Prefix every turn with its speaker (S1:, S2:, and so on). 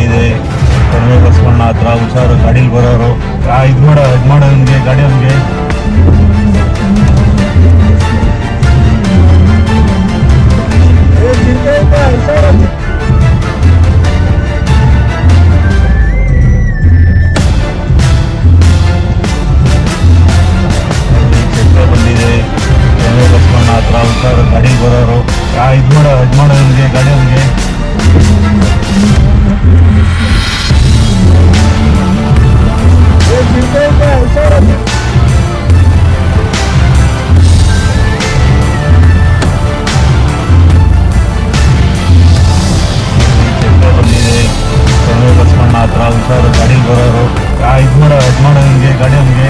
S1: ಬಂದಿದೆ. ಕಡಿಮೆ ಬಸ್ಕೊಂಡ ಹತ್ರ ಹುಷಾರು ಗಾಡೀಲಿ ಬರೋರು. ಇದು ಮಾಡೋ ಇದು ಮಾಡೋ ಹಂಗೆ ಗಾಡಿ ಅವನಿಗೆ ಬಂದಿದೆ. ಕಡಿಮೆ ಬಸ್ಕೊಂಡ ಹತ್ರ ಹುಷಾರು ಗಾಡೀಲಿ ಬರೋರು. ಇದು ಮಾಡೋ ಇದು ಮಾಡೋ ಹಂಗೆ ಗಾಡಿ ಹಂಗೆ ಇದು ಮಾಡೋ ಇದು ಮಾಡೋ ಹಂಗೆ ಗಾಡಿ ಹಂಗೆ.